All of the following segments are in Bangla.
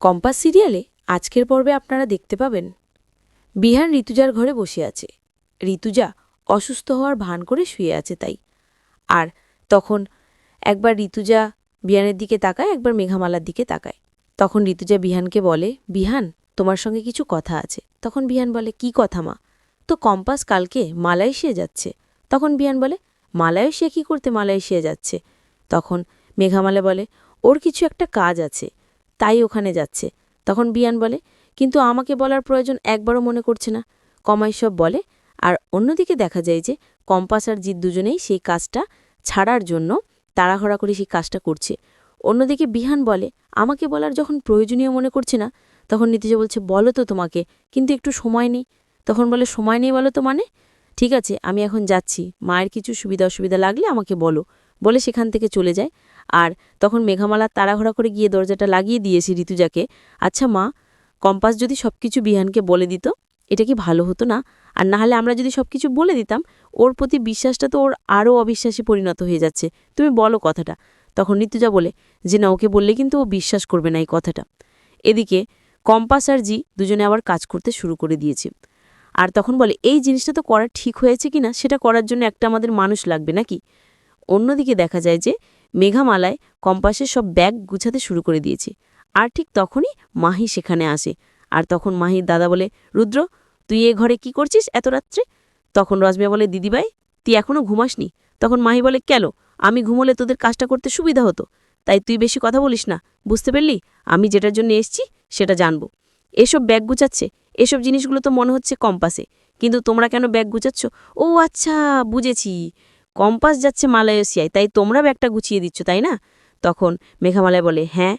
কম্পাস সিরিয়ালে আজকের পর্বে আপনারা দেখতে পাবেন বিহান ঋতুজার ঘরে বসে আছে। ঋতুজা অসুস্থ হওয়ার ভান করে শুয়ে আছে তাই। আর তখন একবার ঋতুজা বিহানের দিকে তাকায়, একবার মেঘামালার দিকে তাকায়। তখন ঋতুজা বিহানকে বলে, বিহান, তোমার সঙ্গে কিছু কথা আছে। তখন বিহান বলে, কি কথা মা? তো কম্পাস কালকে মালয়েশিয়া যাচ্ছে। তখন বিহান বলে, মালয়েশিয়া কি করতে মালয়েশিয়া যাচ্ছে? তখন মেঘামালা বলে, ওর কিছু একটা কাজ আছে। তাই ওখানে যাচ্ছে। তখন বিয়ান বলে, কিন্তু আমাকে বলার প্রয়োজন একবারও মনে করছে না। কমাই সব বলে, আর অন্যদিকে দেখা যায় যে কম্পাস আর জিৎ দুজনেই সেই কাজটা ছাড়ার জন্য তাড়াহড়া করে সেই কাজটা করছে। অন্যদিকে বিহান বলে, আমাকে বলার যখন প্রয়োজনীয় মনে করছে না? তখন নীতিজা বলছে, বলো তো তোমাকে, কিন্তু একটু সময় নেই। তখন বলে, সময় নেই বলো তো মানে? ঠিক আছে, আমি এখন যাচ্ছি, মায়ের কিছু সুবিধা অসুবিধা লাগলে আমাকে বলো। বলে সেখান থেকে চলে যায়। আর তখন মেঘামালা তাড়াঘড়া করে গিয়ে দরজাটা লাগিয়ে দিয়েছি ঋতুজাকে। আচ্ছা মা, কম্পাস যদি সব কিছু বিহানকে বলে দিত, এটা কি ভালো হতো না? আর না হলে আমরা যদি সব কিছু বলে দিতাম, ওর প্রতি বিশ্বাসটা তো ওর আরও অবিশ্বাসী পরিণত হয়ে যাচ্ছে। তুমি বলো কথাটা। তখন ঋতুজা বলে, যে না, ওকে বললে কিন্তু ও বিশ্বাস করবে না এই কথাটা। এদিকে কম্পাস আর জি দুজনে আবার কাজ করতে শুরু করে দিয়েছে। আর তখন বলে, এই জিনিসটা তো করা ঠিক হয়েছে কিনা? সেটা করার জন্য একটা আমাদের মানুষ লাগবে নাকি? অন্যদিকে দেখা যায় যে মেঘামালায় কম্পাসের সব ব্যাগ গুছাতে শুরু করে দিয়েছে। আর ঠিক তখনই মাহি সেখানে আসে। আর তখন মাহির দাদা বলে, রুদ্র, তুই এ ঘরে কি করছিস এত রাত্রে? তখন রজমিয়া বলে, দিদিভাই, তুই এখনও ঘুমাসনি? তখন মাহি বলে, কেন? আমি ঘুমোলে তোদের কাজটা করতে সুবিধা হতো। তাই তুই বেশি কথা বলিস না। বুঝতে পারলি? আমি যেটার জন্য এসছি, সেটা জানব। এসব ব্যাগ গুছাচ্ছে। এসব জিনিসগুলো তো মনে হচ্ছে কম্পাসে। কিন্তু তোমরা কেন ব্যাগ গুছাচ্ছ? ও আচ্ছা বুঝেছি। কম্পাস যাচ্ছে মালয়েশিয়ায়, তাই তোমরা ব্যাগটা গুছিয়ে দিচ্ছ, তাই না? তখন মেঘামালায় বলে হ্যাঁ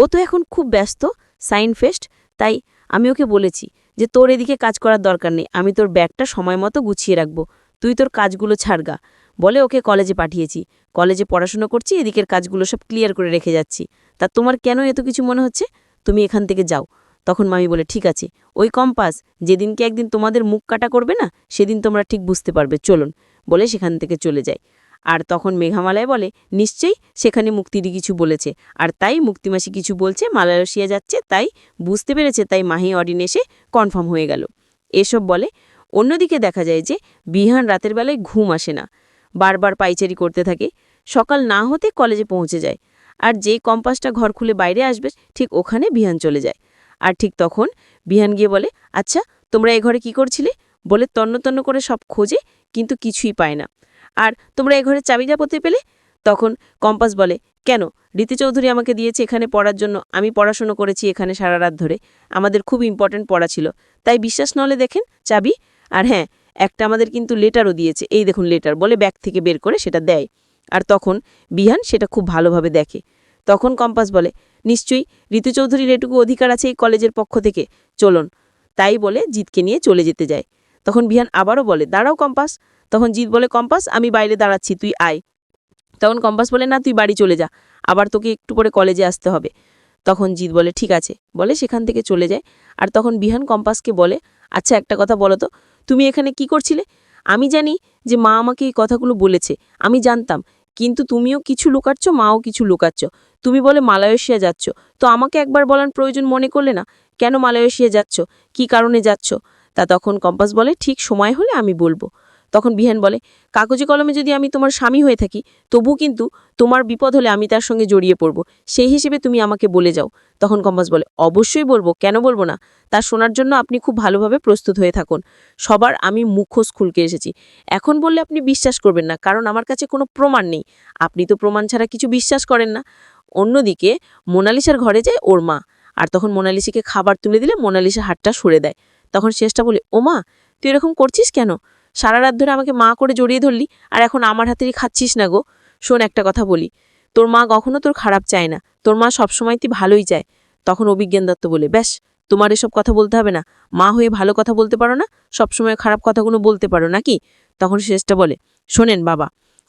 ও তো এখন খুব ব্যস্ত, সাইন ফেস্ট, তাই আমি ওকে বলেছি যে তোর এদিকে কাজ করার দরকার নেই, আমি তোর ব্যাগটা সময় মতো গুছিয়ে রাখব, তুই তোর কাজগুলো ছাড়গা। বলে ওকে কলেজে পাঠিয়েছি। কলেজে পড়াশুনো করছি, এদিকের কাজগুলো সব ক্লিয়ার করে রেখে যাচ্ছি। তা তোমার কেন এত কিছু মনে হচ্ছে? তুমি এখান থেকে যাও। তখন মামি বলে, ঠিক আছে, ওই কম্পাস যেদিনকে একদিন তোমাদের মুখ কাটা করবে না, সেদিন তোমরা ঠিক বুঝতে পারবে, চলুন। বলে সেখান থেকে চলে যায়। আর তখন মেঘামালায় বলে, নিশ্চয়ই সেখানে মুক্তিরই কিছু বলেছে, আর তাই মুক্তিমাসি কিছু বলছে, মালয়েশিয়া যাচ্ছে, তাই বুঝতে পেরেছে, তাই মাহি অডিন এসে কনফার্ম হয়ে গেল। এসব বলে, অন্যদিকে দেখা যায় যে বিহান রাতের বেলায় ঘুম আসে না, বারবার পাইচারি করতে থাকে, সকাল না হতে কলেজে পৌঁছে যায়, আর যে কম্পাসটা ঘর খুলে বাইরে আসবে, ঠিক ওখানে বিহান চলে যায়। আর ঠিক তখন বিহান গিয়ে বলে আচ্ছা তোমরা এ ঘরে কি করছিলে? বলে তন্ন তন্ন করে সব খোঁজে, কিন্তু কিছুই পায় না। আর তোমরা এ ঘরে চাবিটা পড়তে পেলে? তখন কম্পাস বলে, কেন? রীতি চৌধুরী আমাকে দিয়েছে এখানে পড়ার জন্য। আমি পড়াশুনো করেছি এখানে সারা রাত ধরে। আমাদের খুব ইম্পর্ট্যান্ট পড়া ছিল। তাই বিশ্বাস নলে দেখেন চাবি। আর হ্যাঁ একটা আমাদের কিন্তু লেটারও দিয়েছে। এই দেখুন লেটার বলে ব্যাগ থেকে বের করে সেটা দেয়। আর তখন বিহান সেটা খুব ভালোভাবে দেখে। তখন কম্পাস বলে নিশ্চয়ই ঋতু চৌধুরীর এটুকু অধিকার আছে এই কলেজের পক্ষ থেকে। চলুন, তাই বলে জিতকে নিয়ে চলে যেতে যায় তখন বিহান আবারও বলে, দাঁড়াও কম্পাস। তখন জিৎ বলে, কম্পাস, আমি বাইরে দাঁড়াচ্ছি, তুই আয়। তখন কম্পাস বলে, না, তুই বাড়ি চলে যা, আবার তোকে একটু করে কলেজে আসতে হবে। তখন জিৎ বলে, ঠিক আছে। বলে সেখান থেকে চলে যায়। আর তখন বিহান কম্পাসকে বলে আচ্ছা একটা কথা বলো তো, তুমি এখানে কি করছিলে? আমি জানি যে মা আমাকে এই কথাগুলো বলেছে, আমি জানতাম কিন্তু তুমিও কিছু লুকাচ্ছ, মাও কিছু লুকাচ্ছ। তুমি বলে মালয়েশিয়া যাচ্ছ। তো আমাকে একবার বলার প্রয়োজন মনে করলে না? কেন মালয়েশিয়া যাচ্ছ? কি কারণে যাচ্ছ? তা তখন কম্পাস বলে, ঠিক সময় হলে আমি বলব। তখন বিহান বলে, কাগজে কলমে যদি আমি তোমার স্বামী হয়ে থাকি, তবু কিন্তু তোমার বিপদ হলে আমি তার সঙ্গে জড়িয়ে পড়ব। সেই হিসেবে তুমি আমাকে বলে যাও। তখন কম্বাস বলে, অবশ্যই বলব। কেন বলব না? তা শোনার জন্য আপনি খুব ভালোভাবে প্রস্তুত হয়ে থাকুন। সবার আমি মুখোশ খুলকে এসেছি। এখন বললে আপনি বিশ্বাস করবেন না, কারণ আমার কাছে কোনো প্রমাণ নেই। আপনি তো প্রমাণ ছাড়া কিছু বিশ্বাস করেন না। অন্যদিকে মোনালিসার ঘরে যায় ওর মা, আর তখন মোনালিসাকে খাবার তুলে দিলে মোনালিসা হাতটা সরে দেয়। তখন শেষটা বলে ও মা তুই এরকম করছিস কেন? সারা রাত ধরে আমাকে মা করে জড়িয়ে ধরলি, আর এখন আমার হাতেরই খাচ্ছিস না গো। শোন, একটা কথা বলি। তোর মা কখনো তোর খারাপ চায় না। তোর মা সবসময় তুই ভালোই চায়। তখন অভিজ্ঞান দত্ত বলে, ব্যাস, তোমার এসব কথা বলতে হবে না। মা হয়ে ভালো কথা বলতে পারো না, সবসময় খারাপ কথাগুলো বলতে পারো, নাকি? তখন শেষটা বলে, শোনেন বাবা,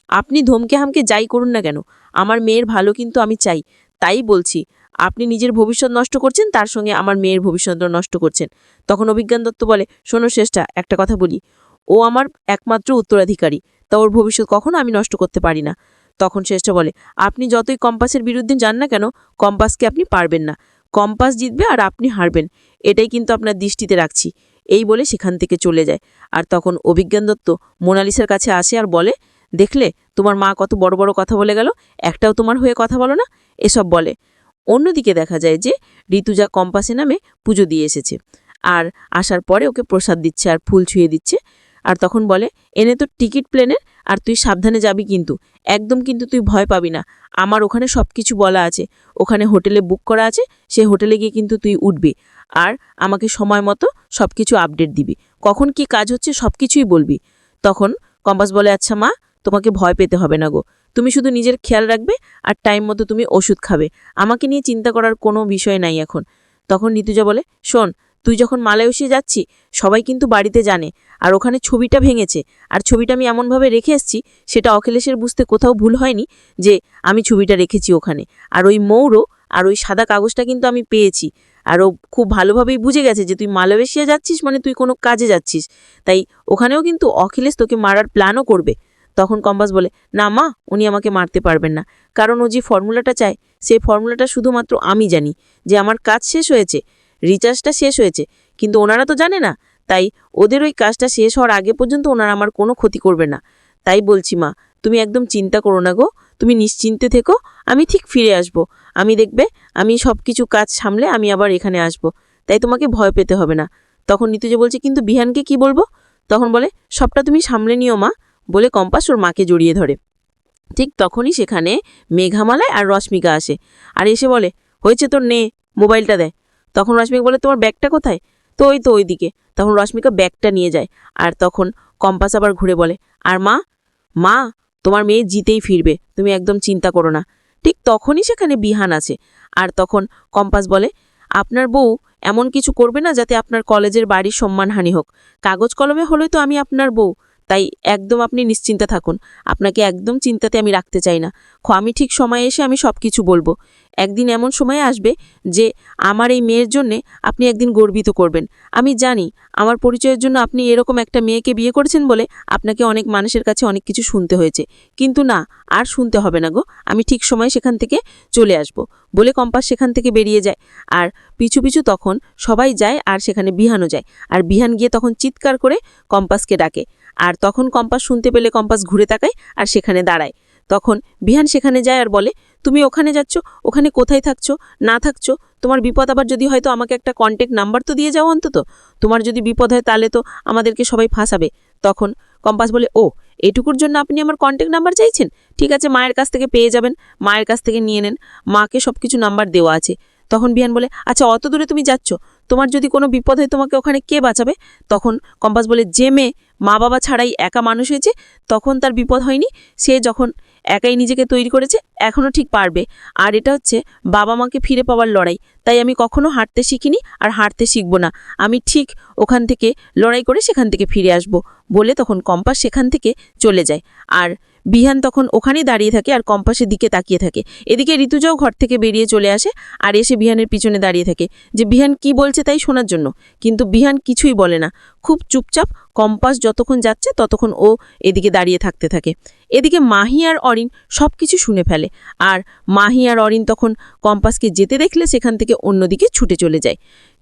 আপনি ধমকে হামকে যাই করুন না কেন? আমার মেয়ের ভালো কিন্তু আমি চাই। তাই বলছি, আপনি নিজের ভবিষ্যৎ নষ্ট করছেন, তার সঙ্গে আমার মেয়ের ভবিষ্যৎ নষ্ট করছেন। তখন অভিজ্ঞান দত্ত বলে, শোনো শেষটা, একটা কথা বলি। ও আমার একমাত্র উত্তরাধিকারী, তা ওর ভবিষ্যৎ কখনো আমি নষ্ট করতে পারি না। তখন শেষটা বলে, আপনি যতই কম্পাসের বিরুদ্ধে যান না কেন, কম্পাসকে আপনি পারবেন না। কম্পাস জিতবে আর আপনি হারবেন, এটাই কিন্তু আপনার দৃষ্টিতে রাখছি। এই বলে সেখান থেকে চলে যায়। আর তখন অভিজ্ঞান দত্ত মোনালিসার কাছে আসে আর বলে, দেখলে, তোমার মা কত বড় বড় কথা বলে গেল, একটাও তোমার হয়ে কথা বলো না? এসব বলে। অন্যদিকে দেখা যায় যে, ঋতুজা কম্পাসে নামে পুজো দিয়ে এসেছে। আর আসার পরে ওকে প্রসাদ দিচ্ছে আর ফুল ছুঁয়ে দিচ্ছে। আর তখন বলে, এনে তো টিকিট প্লেনের, আর তুই সাবধানে যাবি কিন্তু। একদম কিন্তু তুই ভয় পাবি না। আমার ওখানে সব কিছু বলা আছে। ওখানে হোটেলে বুক করা আছে। সে হোটেলে গিয়ে কিন্তু তুই উঠবি। আর আমাকে সময় মতো সব কিছু আপডেট দিবি। কখন কি কাজ হচ্ছে সব কিছুই বলবি। তখন কম্পাস বলে আচ্ছা মা, তোমাকে ভয় পেতে হবে না গো। তুমি শুধু নিজের খেয়াল রাখবে আর টাইম মতো তুমি ওষুধ খাবে। আমাকে নিয়ে চিন্তা করার কোনো বিষয় নাই এখন। তখন ঋতুজা বলে, শোন তুই যখন মালয়েশিয়া যাচ্ছি, সবাই কিন্তু বাড়িতে জানে। আর ওখানে ছবিটা ভেঙেছে। আর ছবিটা আমি এমনভাবে রেখে এসেছি, সেটা অখিলেশের বুঝতে কোথাও ভুল হয়নি, যে আমি ছবিটা রেখেছি ওখানে। আর ওই মৌরও, আর ওই সাদা কাগজটা কিন্তু আমি পেয়েছি। আর ও খুব ভালোভাবেই বুঝে গেছে যে তুই মালয়েশিয়া যাচ্ছিস মানে তুই কোনো কাজে যাচ্ছিস। তাই ওখানেও কিন্তু অখিলেশ তোকে মারার প্ল্যানও করবে। তখন কম্পাস বলে, না মা, উনি আমাকে মারতে পারবেন না। কারণ ও যে ফর্মুলাটা চায়, সেই ফর্মুলাটা শুধুমাত্র আমি জানি। যে আমার কাজ শেষ হয়েছে রিচার্জটা শেষ হয়েছে। কিন্তু ওনারা তো জানে না। তাই ওদের ওই কাজটা শেষ হওয়ার আগে পর্যন্ত ওনারা আমার কোনো ক্ষতি করবে না। তাই বলছি, মা, তুমি একদম চিন্তা করো না গো। তুমি নিশ্চিন্তে থেকো। আমি ঠিক ফিরে আসব। আমি দেখবে, আমি সব কিছু কাজ সামলে আমি আবার এখানে আসব। তাই তোমাকে ভয় পেতে হবে না। তখন নিতুজে বলছে, কিন্তু বিহানকে কি বলব? তখন বলে, সবটা তুমি সামলে নিও, মা, বলে কম্পাস ওর মাকে জড়িয়ে ধরে। ঠিক তখনই সেখানে মেঘামালায় আর রশ্মিকা আসে। আর এসে বলে, হয়েছে তোর নে, মোবাইলটা দেয় তখন রশ্মিকা বলে, তোমার ব্যাগটা কোথায়? তো ওই তো ওইদিকে। তখন রশ্মিকা ব্যাগটা নিয়ে যায় আর তখন কম্পাস আবার ঘুরে বলে, আর মা? মা, তোমার মেয়ে জিতেই ফিরবে, তুমি একদম চিন্তা করো না। ঠিক তখনই সেখানে বিহান আছে আর তখন কম্পাস বলে, আপনার বউ এমন কিছু করবে না যাতে আপনার কলেজের বাড়ির সম্মানহানি হোক। কাগজ কলমে হলেই তো আমি আপনার বউ, তাই একদম আপনি নিশ্চিন্তে থাকুন। আপনাকে একদম চিন্তাতে আমি রাখতে চাই না। খ, আমি ঠিক সময়ে এসে আমি সব কিছু বলব। একদিন এমন সময় আসবে যে আমার এই মেয়ের জন্যে আপনি একদিন গর্বিত করবেন। আমি জানি আমার পরিচয়ের জন্য আপনি এরকম একটা মেয়েকে বিয়ে করেছেন বলে আপনাকে অনেক মানুষের কাছে অনেক কিছু শুনতে হয়েছে। কিন্তু না, আর শুনতে হবে না গো। আমি ঠিক সময় সেখান থেকে চলে আসব। বলে কম্পাস সেখান থেকে বেরিয়ে যায়। আর পিছু পিছু তখন সবাই যায় আর সেখানে বিহানও যায়। আর বিহান গিয়ে তখন চিৎকার করে কম্পাসকে ডাকে। আর তখন কম্পাস শুনতে পেলে কম্পাস ঘুরে তাকায় আর সেখানে দাঁড়ায়। তখন বিহান সেখানে যায় আর বলে তুমি ওখানে যাচ্ছ, ওখানে কোথায় থাকছো, না থাকছো, তোমার বিপদ আবার যদি হয়তো আমাকে একটা কন্ট্যাক্ট নাম্বার তো দিয়ে যাও অন্তত। তোমার যদি বিপদ হয় তাহলে তো আমাদেরকে সবাই ফাঁসাবে। তখন কম্পাস বলে, ও, এটুকুর জন্য আপনি আমার কন্ট্যাক্ট নাম্বার চাইছেন? ঠিক আছে, মায়ের কাছ থেকে পেয়ে যাবেন, মায়ের কাছ থেকে নিয়ে নেন, মাকে সব কিছু নাম্বার দেওয়া আছে। তখন বিহান বলে আচ্ছা অত দূরে তুমি যাচ্ছ? তোমার যদি কোনো বিপদ হয় তোমাকে ওখানে কে বাঁচাবে? তখন কম্পাস বলে, যে মেয়ে মা বাবা ছাড়াই একা মানুষ হয়েছে, তখন তার বিপদ হয়নি। সে যখন একাই নিজেকে তৈরি করেছে এখনও ঠিক পারবে। আর এটা হচ্ছে বাবা মাকে ফিরে পাওয়ার লড়াই। তাই আমি কখনো হাঁটতে শিখিনি আর হাঁটতে শিখব না। আমি ঠিক ওখান থেকে লড়াই করে সেখান থেকে ফিরে আসব বলে তখন কম্পাস সেখান থেকে চলে যায়। আর বিহান তখন ওখানেই দাঁড়িয়ে থাকে আর কম্পাসের দিকে তাকিয়ে থাকে। এদিকে ঋতুজাও ঘর থেকে বেরিয়ে চলে আসে আর এসে বিহানের পিছনে দাঁড়িয়ে থাকে। যে বিহান কি বলছে তাই শোনার জন্য। কিন্তু বিহান কিছুই বলে না। খুব চুপচাপ কম্পাস যতক্ষণ যাচ্ছে ততক্ষণ ও এদিকে দাঁড়িয়ে থাকতে থাকে। এদিকে মাহি আর অরিন সব কিছু শুনে ফেলে। আর মাহি আর অরিন তখন কম্পাসকে যেতে দেখলে সেখান থেকে অন্যদিকে ছুটে চলে যায়।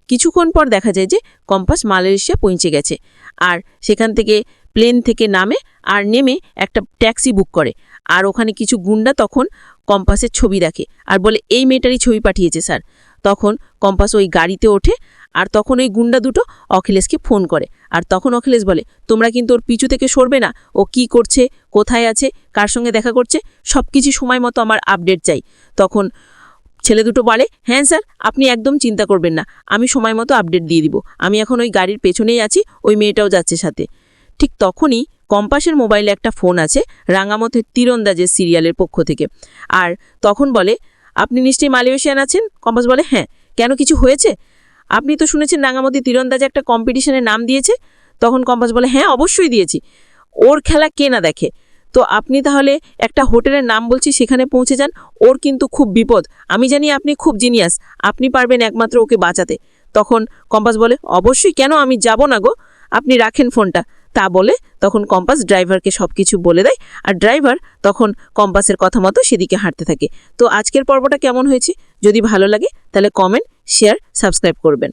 কিছুক্ষণ পর দেখা যায় যে কম্পাস মালয়েশিয়া পৌঁছে গেছে। আর সেখান থেকে প্লেন থেকে নামে আর নেমে একটা ট্যাক্সি বুক করে। আর ওখানে কিছু গুন্ডা তখন কম্পাসের ছবি দেখে আর বলে, এই মেয়েটারই ছবি পাঠিয়েছে, স্যার। তখন কম্পাস ওই গাড়িতে ওঠে আর তখন ওই গুন্ডা দুটো অখিলেশকে ফোন করে। আর তখন অখিলেশ বলে, তোমরা কিন্তু ওর পিছু থেকে সরবে না। ও কি করছে? কোথায় আছে? কার সঙ্গে দেখা করছে? সব কিছু সময় মতো আমার আপডেট চাই। তখন ছেলে দুটো বলে হ্যাঁ স্যার, আপনি একদম চিন্তা করবেন না। আমি সময় মতো আপডেট দিয়ে দিব। আমি এখন ওই গাড়ির পেছনেই আছি। ওই মেয়েটাও যাচ্ছে সাথে। ঠিক তখনই কম্পাসের মোবাইলে একটা ফোন আছে রাঙামথের তীরন্দাজের সিরিয়ালের পক্ষ থেকে। আর তখন বলে, আপনি নিশ্চয়ই মালয়েশিয়ান আছেন? কম্পাস বলে হ্যাঁ। কেন কিছু হয়েছে? আপনি তো শুনেছেন রাঙামতি তীরন্দাজে একটা কম্পিটিশনের নাম দিয়েছে? তখন কম্পাস বলে হ্যাঁ অবশ্যই দিয়েছি। ওর খেলা কে না দেখে? তো আপনি তাহলে একটা হোটেলের নাম বলছি, সেখানে পৌঁছে যান। ওর কিন্তু খুব বিপদ। আমি জানি আপনি খুব জিনিয়াস। আপনি পারবেন একমাত্র ওকে বাঁচাতে। তখন কম্পাস বলে, অবশ্যই। কেন আমি যাব না গো? আপনি রাখেন ফোনটা। তা বলে তখন কম্পাস ড্রাইভারকে সব কিছু বলে দেয় আর ড্রাইভার তখন কম্পাসের কথা মতো সেদিকে হাঁটতে থাকে। তো আজকের পর্বটা কেমন হয়েছে? যদি ভালো লাগে তাহলে কমেন্ট শেয়ার সাবস্ক্রাইব করবেন।